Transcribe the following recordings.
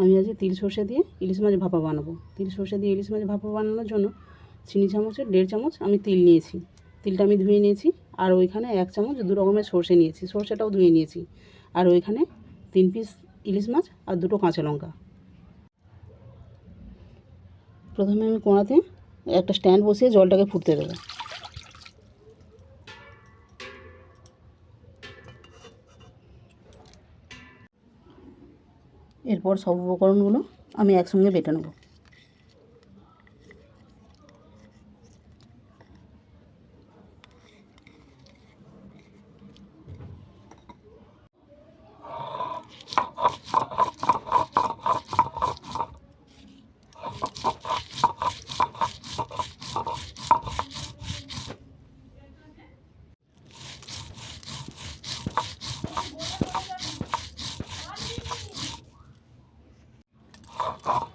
আমি আজকে তিল সর্ষে দিয়ে ইলিশ মাছ ভাপা বানাবো। তিল সর্ষে দিয়ে ইলিশ মাছ ভাপা বানানোর জন্য চিনি চামচের দেড় চামচ আমি তিল নিয়েছি। তিলটা আমি ধুয়ে নিয়েছি আর ওইখানে এক চামচ দু রকমের সর্ষে নিয়েছি। সর্ষেটাও ধুয়ে নিয়েছি। আর ওইখানে তিন পিস ইলিশ মাছ আর দুটো কাঁচা লঙ্কা। প্রথমে আমি কোড়াতে একটা স্ট্যান্ড বসিয়ে জলটাকে ফুটতে দেবো। এরপর সব উপকরণগুলো আমি একসঙ্গে বেটে নেব। 告。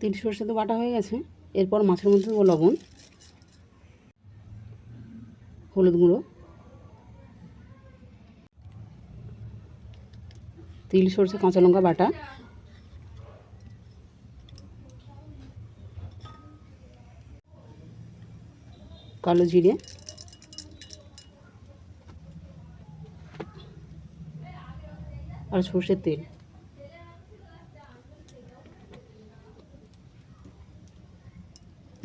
তিল সর্ষে তো বাটা হয়ে গেছে। এরপর মাছের মধ্যে দেবো লবণ, হলুদ গুঁড়ো, তিল, সর্ষে, কাঁচা লঙ্কা বাটা। কালো জিরে। আর সর্ষের তেল।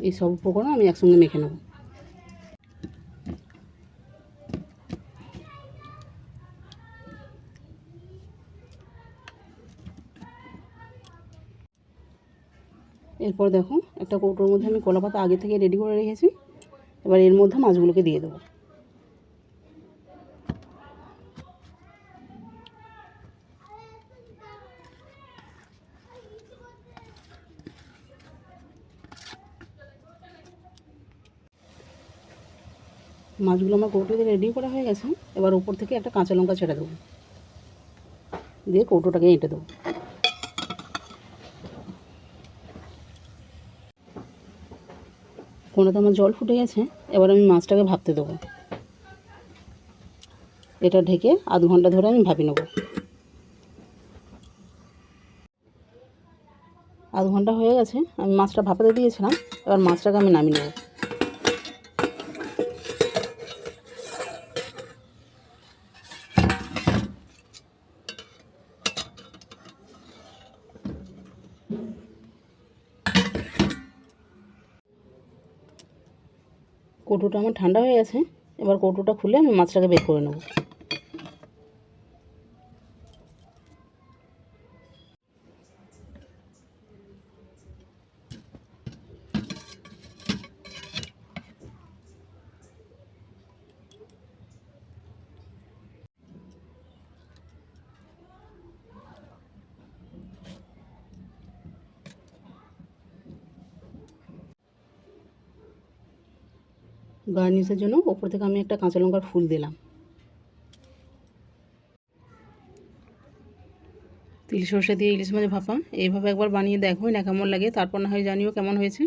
এই সব উপকরণ আমি একসঙ্গে মেখে নেব। এরপর দেখো, একটা কৌটোর মধ্যে আমি কলাপাতা আগে থেকে রেডি করে রেখেছি। এবার এর মধ্যে মাছগুলোকে দিয়ে দেবো। মাছগুলো আমার কৌটোতে রেডি করা হয়ে গেছে, এবার উপর থেকে একটা কাঁচা লঙ্কা ছেড়ে দেবো। দিয়ে কৌটোটাকে এঁটে দেবো। কোনোতে আমার জল ফুটে গেছে, এবার আমি মাছটাকে ভাপতে দেবো। এটা ঢেকে আধ ঘণ্টা ধরে আমি ভাপি নেব। আধ ঘণ্টা হয়ে গেছে, আমি মাছটা ভাপাতে দিয়েছিলাম, এবার মাছটাকে আমি নামিয়ে নেব। কৌটোটা আমার ঠান্ডা হয়ে গেছে এবার কৌটোটা খুলে আমি মাছটাকে বের করে নেব। গার্নিশের জন্য ওপর থেকে আমি একটা কাঁচা লঙ্কার ফুল দিলাম। তিল সর্ষে দিয়ে ইলিশ মাছ ভাপা। এইভাবে একবার বানিয়ে দেখো, না কেমন লাগে, তারপর না হয় জানিও কেমন হয়েছে।